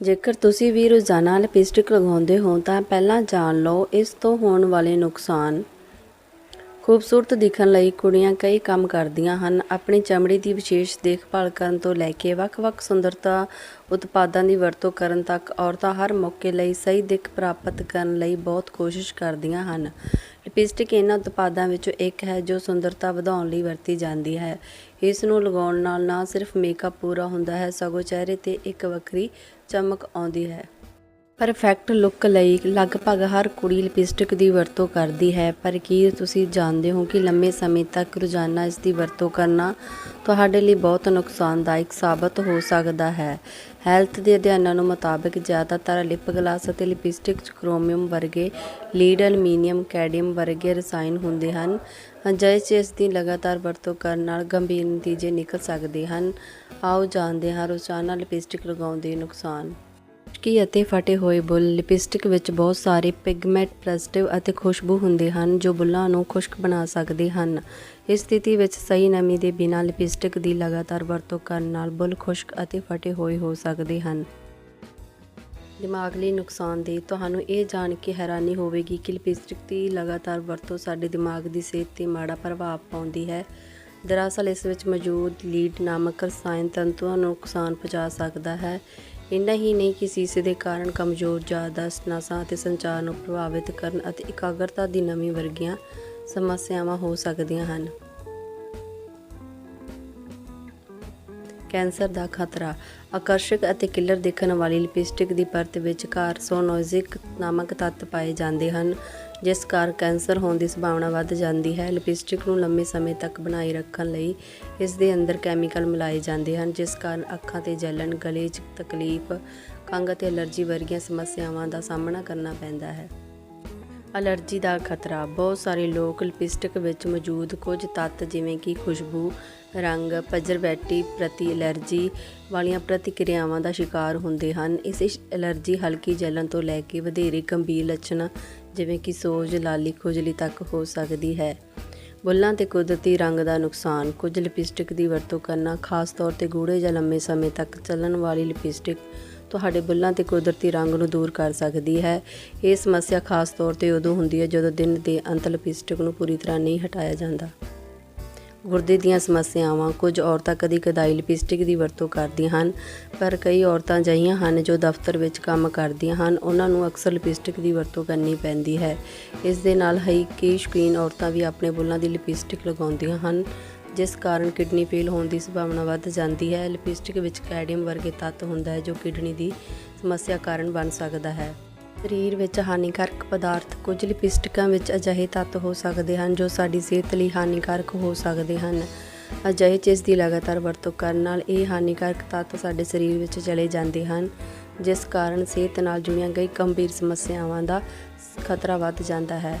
ਜੇਕਰ ਤੁਸੀਂ ਵੀ ਰੋਜ਼ਾਨਾ ਲਿਪਸਟਿਕ ਲਗਾਉਂਦੇ ਹੋ, ਤਾਂ ਪਹਿਲਾਂ ਜਾਣ ਲਓ ਇਸ ਤੋਂ ਹੋਣ ਵਾਲੇ ਨੁਕਸਾਨ। ਖੂਬਸੂਰਤ ਦਿਖਣ ਲਈ ਕੁੜੀਆਂ ਕਈ ਕੰਮ ਕਰਦੀਆਂ ਹਨ। ਆਪਣੀ ਚਮੜੀ ਦੀ ਵਿਸ਼ੇਸ਼ ਦੇਖਭਾਲ ਕਰਨ ਤੋਂ ਲੈ ਕੇ ਵੱਖ-ਵੱਖ ਸੁੰਦਰਤਾ ਉਤਪਾਦਾਂ ਦੀ ਵਰਤੋਂ ਕਰਨ ਤੱਕ ਔਰਤਾਂ ਹਰ ਮੌਕੇ ਲਈ ਸਹੀ ਦਿੱਖ ਪ੍ਰਾਪਤ ਕਰਨ ਲਈ ਬਹੁਤ ਕੋਸ਼ਿਸ਼ ਕਰਦੀਆਂ ਹਨ। ਲਿਪਸਟਿਕ ਇਹਨਾਂ ਉਤਪਾਦਾਂ ਵਿੱਚੋਂ ਇੱਕ ਹੈ ਜੋ ਸੁੰਦਰਤਾ ਵਧਾਉਣ ਲਈ ਵਰਤੀ ਜਾਂਦੀ ਹੈ। ਇਸ ਨੂੰ ਲਗਾਉਣ ਨਾਲ ਨਾ ਸਿਰਫ ਮੇਕਅਪ ਪੂਰਾ ਹੁੰਦਾ ਹੈ, ਸਗੋਂ ਚਿਹਰੇ ਤੇ ਇੱਕ ਵੱਖਰੀ ਚਮਕ ਆਉਂਦੀ ਹੈ। ਪਰਫੈਕਟ ਲੁੱਕ ਲਈ ਲਗਭਗ ਹਰ ਕੁੜੀ ਲਿਪਸਟਿਕ ਦੀ ਵਰਤੋਂ ਕਰਦੀ ਹੈ, ਪਰ ਕੀ ਤੁਸੀਂ ਜਾਣਦੇ ਹੋ ਕਿ ਲੰਮੇ ਸਮੇਂ ਤੱਕ ਰੋਜ਼ਾਨਾ ਇਸ ਦੀ ਵਰਤੋਂ ਕਰਨਾ ਤੁਹਾਡੇ ਲਈ ਬਹੁਤ ਨੁਕਸਾਨਦਾਇਕ ਸਾਬਤ ਹੋ ਸਕਦਾ ਹੈ? ਹੈਲਥ ਦੇ ਅਧਿਐਨਾਂ ਨੂੰ ਮੁਤਾਬਕ ਜ਼ਿਆਦਾਤਰ ਲਿਪ ਗਲਾਸ ਅਤੇ ਲਿਪਸਟਿਕ 'ਚ ਕ੍ਰੋਮੀਅਮ ਵਰਗੇ ਲੀਡ ਐਲੂਮੀਨੀਅਮ ਕੈਡੀਅਮ ਵਰਗੇ ਰਸਾਇਣ ਹੁੰਦੇ ਹਨ, ਅਜਿਹੇ 'ਚ ਇਸ ਦੀ ਲਗਾਤਾਰ ਵਰਤੋਂ ਕਰਨ ਨਾਲ ਗੰਭੀਰ ਨਤੀਜੇ ਨਿਕਲ ਸਕਦੇ ਹਨ। ਆਓ ਜਾਣਦੇ ਹਾਂ ਰੋਜ਼ਾਨਾ ਲਿਪਸਟਿਕ ਲਗਾਉਣ ਦੇ ਨੁਕਸਾਨ। ਖੁਸ਼ਕੀ ਅਤੇ ਫਟੇ ਹੋਏ ਬੁੱਲ ਲਿਪਸਟਿਕ ਵਿੱਚ ਬਹੁਤ ਸਾਰੇ ਪਿਗਮੈਂਟ ਪ੍ਰੈਸਟਿਵ ਅਤੇ ਖੁਸ਼ਬੂ ਹੁੰਦੇ ਹਨ ਜੋ ਬੁੱਲਾਂ ਨੂੰ ਖੁਸ਼ਕ ਬਣਾ ਸਕਦੇ ਹਨ। ਇਸ ਸਥਿਤੀ ਵਿੱਚ ਸਹੀ ਨਮੀ ਦੇ ਬਿਨਾਂ ਲਿਪਸਟਿਕ ਦੀ ਲਗਾਤਾਰ ਵਰਤੋਂ ਕਰਨ ਨਾਲ ਬੁੱਲ ਖੁਸ਼ਕ ਅਤੇ ਫਟੇ ਹੋਏ ਹੋ ਸਕਦੇ ਹਨ। ਦਿਮਾਗ ਲਈ ਨੁਕਸਾਨ ਦੇ। ਤੁਹਾਨੂੰ ਇਹ ਜਾਣ ਕੇ ਹੈਰਾਨੀ ਹੋਵੇਗੀ ਕਿ ਲਿਪਸਟਿਕ ਦੀ ਲਗਾਤਾਰ ਵਰਤੋਂ ਸਾਡੇ ਦਿਮਾਗ ਦੀ ਸਿਹਤ ਤੇ ਮਾੜਾ ਪ੍ਰਭਾਵ ਪਾਉਂਦੀ ਹੈ। ਦਰਅਸਲ, ਇਸ ਵਿੱਚ ਮੌਜੂਦ ਲੀਡ ਨਾਮਕ ਰਸਾਇਣ ਤੰਤੂਆਂ ਨੂੰ ਨੁਕਸਾਨ ਪਹੁੰਚਾ ਸਕਦਾ ਹੈ। ਇੰਨਾ ਹੀ ਨਹੀਂ ਕਿ ਸੀਸੇ ਦੇ ਕਾਰਨ ਕਮਜ਼ੋਰ ਯਾਦਾਸ਼ਤ ਨਸਾਂ ਅਤੇ ਸੰਚਾਰ ਨੂੰ ਪ੍ਰਭਾਵਿਤ ਕਰਨ ਅਤੇ ਇਕਾਗਰਤਾ ਦੀ ਨਮੀ ਵਰਗੀਆਂ ਸਮੱਸਿਆਵਾਂ ਹੋ ਸਕਦੀਆਂ ਹਨ। ਕੈਂਸਰ ਦਾ ਖਤਰਾ। ਆਕਰਸ਼ਕ ਅਤੇ ਕਿਲਰ ਦੇਖਣ ਵਾਲੀ ਲਿਪਸਟਿਕ ਦੀ ਪਰਤ ਵਿੱਚ ਕਾਰਸੋਨੋਜਿਕ ਨਾਮਕ ਤੱਤ ਪਾਏ ਜਾਂਦੇ ਹਨ, ਜਿਸ ਕਾਰਨ ਕੈਂਸਰ ਹੋਣ ਦੀ ਸੰਭਾਵਨਾ ਵੱਧ ਜਾਂਦੀ ਹੈ। ਲਿਪਸਟਿਕ ਨੂੰ ਲੰਮੇ ਸਮੇਂ ਤੱਕ ਬਣਾਈ ਰੱਖਣ ਲਈ ਇਸ ਦੇ ਅੰਦਰ ਕੈਮੀਕਲ ਮਿਲਾਏ ਜਾਂਦੇ ਹਨ, ਜਿਸ ਕਾਰਨ ਅੱਖਾਂ ਤੇ ਜਲਣ, ਗਲੇ 'ਚ ਤਕਲੀਫ ਖੰਘ ਅਤੇ ਅਲਰਜੀ ਵਰਗੀਆਂ ਸਮੱਸਿਆਵਾਂ ਦਾ ਸਾਹਮਣਾ ਕਰਨਾ ਪੈਂਦਾ ਹੈ। ਅਲਰਜੀ ਦਾ ਖਤਰਾ। ਬਹੁਤ ਸਾਰੇ ਲੋਕ ਲਿਪਸਟਿਕ ਵਿੱਚ ਮੌਜੂਦ ਕੁਝ ਤੱਤ ਜਿਵੇਂ ਕਿ ਖੁਸ਼ਬੂ, ਰੰਗ ਪ੍ਰਜਰਵੈਟਿਵ ਪ੍ਰਤੀ ਅਲਰਜੀ ਵਾਲੀਆਂ ਪ੍ਰਤੀਕਿਰਿਆਵਾਂ ਦਾ ਸ਼ਿਕਾਰ ਹੁੰਦੇ ਹਨ। ਇਸ ਅਲਰਜੀ ਹਲਕੀ ਜਲਣ ਤੋਂ ਲੈ ਕੇ ਵਧੇਰੇ ਗੰਭੀਰ ਲੱਛਣਾਂ ਜਿਵੇਂ ਕਿ ਸੋਜ, ਲਾਲੀ ਖੁਜਲੀ ਤੱਕ ਹੋ ਸਕਦੀ ਹੈ। ਬੁੱਲਾਂ ਤੇ ਕੁਦਰਤੀ ਰੰਗ ਦਾ ਨੁਕਸਾਨ। ਕੁਝ ਲਿਪਸਟਿਕ ਦੀ ਵਰਤੋਂ ਕਰਨਾ ਖਾਸ ਤੌਰ ਤੇ ਗੂੜੇ ਜਾਂ ਲੰਮੇ ਸਮੇਂ ਤੱਕ ਚੱਲਣ ਵਾਲੀ ਲਿਪਸਟਿਕ ਤੁਹਾਡੇ ਬੁੱਲਾਂ ਤੇ ਕੁਦਰਤੀ ਰੰਗ ਨੂੰ ਦੂਰ ਕਰ ਸਕਦੀ ਹੈ। ਇਹ ਸਮੱਸਿਆ ਖਾਸ ਤੌਰ ਤੇ ਉਦੋਂ ਹੁੰਦੀ ਹੈ ਜਦੋਂ ਦਿਨ ਦੇ ਅੰਤ ਲਿਪਸਟਿਕ ਨੂੰ ਪੂਰੀ ਤਰ੍ਹਾਂ ਨਹੀਂ ਹਟਾਇਆ ਜਾਂਦਾ। ਗੁਰਦੇ ਦੀਆਂ ਸਮੱਸਿਆਵਾਂ ਕੁਝ ਔਰਤਾਂ ਕਦੀ ਕਦਾਈ ਲਿਪਸਟਿਕ ਦੀ ਵਰਤੋਂ ਕਰਦੀਆਂ ਹਨ, ਪਰ ਕਈ ਔਰਤਾਂ ਅਜਿਹੀਆਂ ਹਨ ਜੋ ਦਫ਼ਤਰ ਵਿੱਚ ਕੰਮ ਕਰਦੀਆਂ ਹਨ। ਉਹਨਾਂ ਨੂੰ ਅਕਸਰ ਲਿਪਸਟਿਕ ਦੀ ਵਰਤੋਂ ਕਰਨੀ ਪੈਂਦੀ ਹੈ। ਇਸ ਦੇ ਨਾਲ ਹੀ ਕਈ ਸ਼ੌਕੀਨ ਔਰਤਾਂ ਵੀ ਆਪਣੇ ਬੁੱਲਾਂ ਦੀ ਲਿਪਸਟਿਕ ਲਗਾਉਂਦੀਆਂ ਹਨ। ਜਿਸ ਕਾਰਨ ਕਿਡਨੀ ਫੇਲ ਹੋਣ ਦੀ ਸੰਭਾਵਨਾ ਵੱਧ ਜਾਂਦੀ ਹੈ। ਲਿਪਸਟਿਕ ਵਿੱਚ ਕੈਡੀਅਮ ਵਰਗੇ ਤੱਤ ਹੁੰਦਾ ਹੈ ਜੋ ਕਿਡਨੀ ਦੀ ਸਮੱਸਿਆ ਕਾਰਨ ਬਣ ਸਕਦਾ ਹੈ। ਸਰੀਰ ਵਿੱਚ ਹਾਨੀਕਾਰਕ ਪਦਾਰਥ ਕੁਝ ਲਿਪਸਟਿਕਾਂ ਵਿੱਚ ਅਜਿਹੇ ਤੱਤ ਹੋ ਸਕਦੇ ਹਨ ਜੋ ਸਾਡੀ ਸਿਹਤ ਲਈ ਹਾਨੀਕਾਰਕ ਹੋ ਸਕਦੇ ਹਨ। ਅਜਿਹੇ ਚੀਜ਼ ਦੀ ਲਗਾਤਾਰ ਵਰਤੋਂ ਕਰਨ ਨਾਲ ਇਹ ਹਾਨੀਕਾਰਕ ਤੱਤ ਸਾਡੇ ਸਰੀਰ ਵਿੱਚ ਚਲੇ ਜਾਂਦੇ ਹਨ, ਜਿਸ ਕਾਰਨ ਸਿਹਤ ਨਾਲ ਜੁੜੀਆਂ ਕਈ ਗੰਭੀਰ ਸਮੱਸਿਆਵਾਂ ਦਾ ਖਤਰਾ ਵੱਧ ਜਾਂਦਾ ਹੈ।